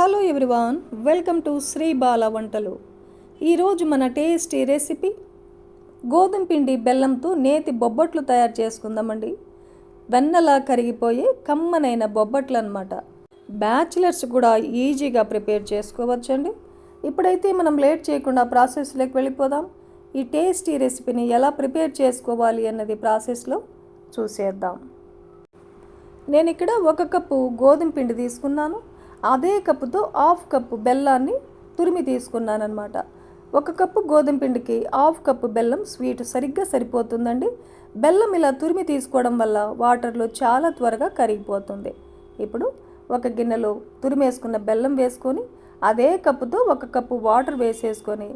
Hello everyone welcome to Sri Bala వంటలు. ఈరోజు మన టేస్టీ రెసిపీ గోధుమ పిండి బెల్లంతో నేతి బొబ్బట్లు తయారు చేసుకుందామండి. వెన్నలా కరిగిపోయే కమ్మనైన బొబ్బట్లు అనమాట బ్యాచిలర్స్ కూడా ఈజీగా ప్రిపేర్ చేసుకోవచ్చండి. ఇప్పుడైతే మనం లేట్ చేయకుండా ప్రాసెస్లోకి వెళ్ళిపోదాం. ఈ టేస్టీ రెసిపీని ఎలా ప్రిపేర్ చేసుకోవాలి అన్నది ప్రాసెస్లో చూసేద్దాం. నేను ఇక్కడ ఒక కప్పు గోధుమ పిండి తీసుకున్నాను. అదే కప్పుతో హాఫ్ కప్పు బెల్లాన్ని తురిమి తీసుకున్నాను అనమాట ఒక కప్పు గోధుమ పిండికి హాఫ్ కప్పు బెల్లం స్వీట్ సరిగ్గా సరిపోతుందండి. బెల్లం ఇలా తురిమి తీసుకోవడం వల్ల వాటర్లో చాలా త్వరగా కరిగిపోతుంది. ఇప్పుడు ఒక గిన్నెలో తురిమేసుకున్న బెల్లం వేసుకొని అదే కప్పుతో ఒక కప్పు వాటర్ వేసేసుకొని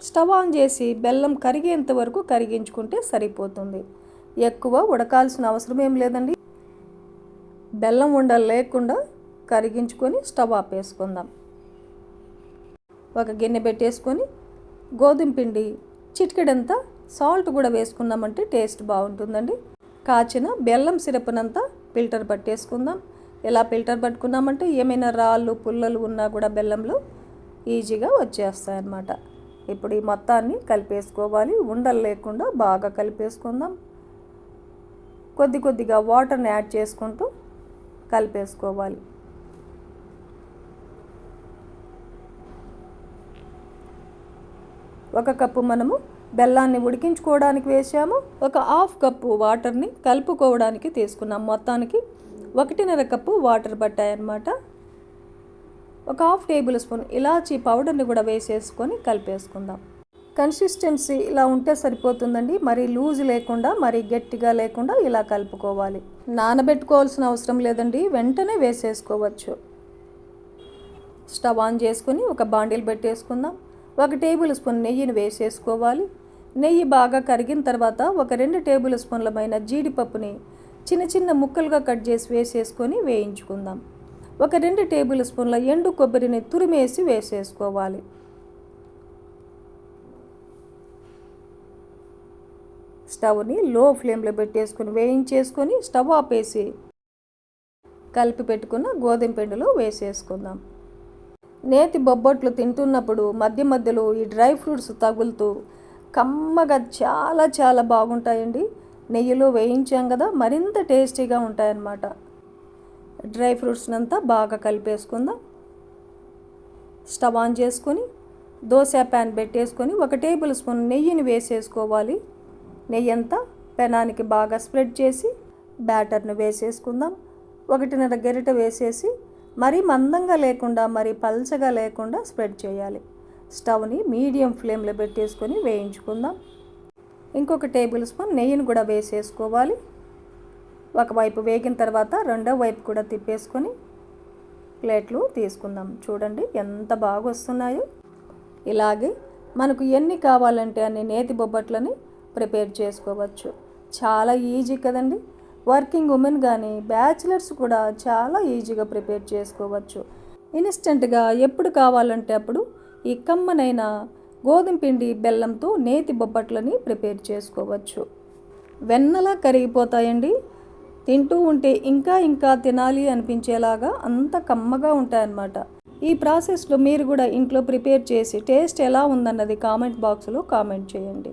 స్టవ్ ఆన్ చేసి బెల్లం కరిగేంత వరకు కరిగించుకుంటే సరిపోతుంది. ఎక్కువ ఉడకాల్సిన అవసరం ఏం లేదండి. బెల్లం ఉండలు లేకుండా కరిగించుకొని స్టవ్ ఆపేసుకుందాం ఒక గిన్నె పెట్టేసుకొని గోధుమ పిండి చిటికెడంతా సాల్ట్ కూడా వేసుకున్నామంటే టేస్ట్ బాగుంటుందండి. కాచిన బెల్లం సిరప్నంతా ఫిల్టర్ పట్టేసుకుందాం. ఎలా ఫిల్టర్ పట్టుకున్నామంటే ఏమైనా రాళ్ళు పుల్లలు ఉన్నా కూడా బెల్లంలో ఈజీగా వచ్చేస్తాయన్నమాట. ఇప్పుడు ఈ మొత్తాన్ని కలిపేసుకోవాలి. ఉండలు లేకుండా బాగా కలిపేసుకుందాం. కొద్ది కొద్దిగా వాటర్ని యాడ్ చేసుకుంటూ కలిపేసుకోవాలి. ఒక కప్పు మనము బెల్లాన్ని ఉడికించుకోవడానికి వేసాము. ఒక హాఫ్ కప్పు వాటర్ని కలుపుకోవడానికి తీసుకున్నాం. మొత్తానికి ఒకటిన్నర కప్పు వాటర్ పట్టాయన్నమాట. ఒక హాఫ్ టేబుల్ స్పూన్ ఇలాచీ పౌడర్ని కూడా వేసేసుకొని కలిపేసుకుందాం. కన్సిస్టెన్సీ ఇలా ఉంటే సరిపోతుందండి. మరి లూజ్ లేకుండా మరి గట్టిగా లేకుండా ఇలా కలుపుకోవాలి. నానబెట్టుకోవాల్సిన అవసరం లేదండి. వెంటనే వేసేసుకోవచ్చు. స్టవ్ ఆన్ చేసుకుని ఒక బాండిల్ పెట్టేసుకుందాం. ఒక టేబుల్ స్పూన్ నెయ్యిని వేసేసుకోవాలి. నెయ్యి బాగా కరిగిన తర్వాత ఒక రెండు టేబుల్ స్పూన్లమైన జీడిపప్పుని చిన్న చిన్న ముక్కలుగా కట్ చేసి వేసేసుకొని వేయించుకుందాం. ఒక రెండు టేబుల్ స్పూన్ల ఎండు కొబ్బరిని తురిమేసి వేసేసుకోవాలి. స్టవ్ని లో ఫ్లేమ్లో పెట్టేసుకొని వేయించేసుకొని స్టవ్ ఆపేసి కలిపి పెట్టుకున్న గోధుమ పిండిలో వేసేసుకుందాం. నేతి బొబ్బట్లు తింటున్నప్పుడు మధ్య మధ్యలో ఈ డ్రై ఫ్రూట్స్ తగులుతూ కమ్మగా చాలా చాలా బాగుంటాయండి. నెయ్యిలో వేయించాం కదా మరింత టేస్టీగా ఉంటాయన్నమాట. డ్రై ఫ్రూట్స్ని అంతా బాగా కలిపేసుకుందాం. స్టవ్ ఆన్ చేసుకొని దోశ ప్యాన్ పెట్టేసుకొని ఒక టేబుల్ స్పూన్ నెయ్యిని వేసేసుకోవాలి. నెయ్యి అంతా పెనానికి బాగా స్ప్రెడ్ చేసి బ్యాటర్ను వేసేసుకుందాం. ఒకటిన్నర గరిట వేసేసి మరీ మందంగా లేకుండా మరీ పల్చగా లేకుండా స్ప్రెడ్ చేయాలి. స్టవ్ని మీడియం ఫ్లేమ్లో పెట్టేసుకొని వేయించుకుందాం. ఇంకొక టేబుల్ స్పూన్ నెయ్యిని కూడా వేసేసుకోవాలి. ఒకవైపు వేగిన తర్వాత రెండో వైపు కూడా తిప్పేసుకొని ప్లేట్లు తీసుకుందాం. చూడండి ఎంత బాగా వస్తున్నాయో. ఇలాగే మనకు ఎన్ని కావాలంటే అన్ని నేతి బొబ్బట్లని ప్రిపేర్ చేసుకోవచ్చు. చాలా ఈజీ కదండి. వర్కింగ్ ఉమెన్ కానీ బ్యాచిలర్స్ కూడా చాలా ఈజీగా ప్రిపేర్ చేసుకోవచ్చు. ఇన్స్టెంట్గా ఎప్పుడు కావాలంటే అప్పుడు ఈ కమ్మనైన గోధుమ పిండి బెల్లంతో నేతి బొబ్బట్లని ప్రిపేర్ చేసుకోవచ్చు. వెన్నలా కరిగిపోతాయండి. తింటూ ఉంటే ఇంకా ఇంకా తినాలి అనిపించేలాగా అంత కమ్మగా ఉంటాయన్నమాట. ఈ ప్రాసెస్లో మీరు కూడా ఇంట్లో ప్రిపేర్ చేసి టేస్ట్ ఎలా ఉందన్నది కామెంట్ బాక్స్లో కామెంట్ చేయండి.